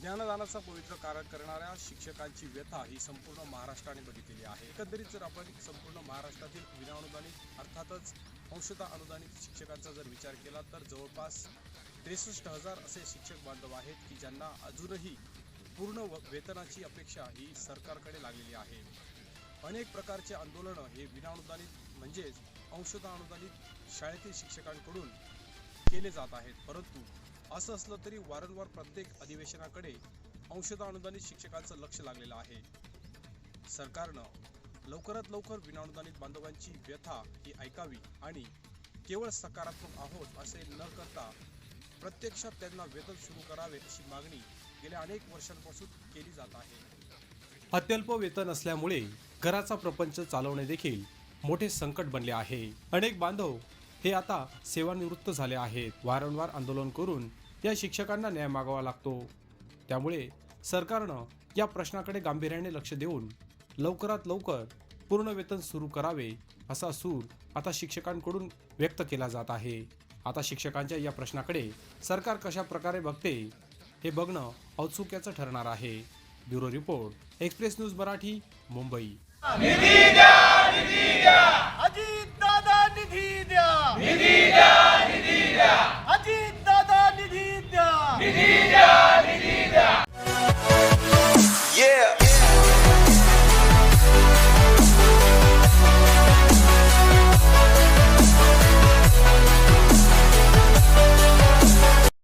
ज्ञानदानाचा पवित्र कार्य करणाऱ्या शिक्षकांची व्यथा ही संपूर्ण महाराष्ट्राने बघितलेली आहे. एकंदरीत जर आपण संपूर्ण महाराष्ट्रातील विनाअनुदानित अर्थातच अंशतः अनुदानित शिक्षकांचा जर विचार केला तर जवळपास त्रेसष्ट हजार असे शिक्षक बांधव आहेत की ज्यांना अजूनही पूर्ण व- वेतनाची अपेक्षा ही सरकारकडे लागलेली आहे. अनेक प्रकारचे आंदोलनं हे विनाअनुदानित म्हणजेच अंशतः अनुदानित शाळेतील शिक्षकांकडून केले जात आहेत. परंतु असं असलं तरी वारंवार प्रत्येक अधिवेशनाकडे अंशतः अनुदानित शिक्षकांचं लक्ष लागलेलं आहे. सरकारनं लवकरात लवकर विनाअनुदानित बांधवांची व्यथा ही ऐकावी आणि केवळ सकारात्मक आहोत असे न करता प्रत्यक्षात त्यांना वेतन सुरू करावे अशी मागणी गेल्या अनेक वर्षांपासून केली जात आहे. अत्यल्प वेतन असल्यामुळे घराचा प्रपंच चालवणे देखील मोठे संकट बनले आहे. अनेक बांधव हे आता सेवानिवृत्त झाले आहेत. वारंवार आंदोलन करून या शिक्षकांना न्याय मागावा लागतो. त्यामुळे सरकारनं या प्रश्नाकडे गांभीर्याने लक्ष देऊन लवकरात लवकर पूर्ण वेतन सुरू करावे असा सूर आता शिक्षकांकडून व्यक्त केला जात आहे. आता शिक्षकांच्या या प्रश्नाकडे सरकार कशा प्रकारे बघते हे बघणं औत्सुक्याचं ठरणार आहे. Bureau report express news Marathi Mumbai. Ajit Dada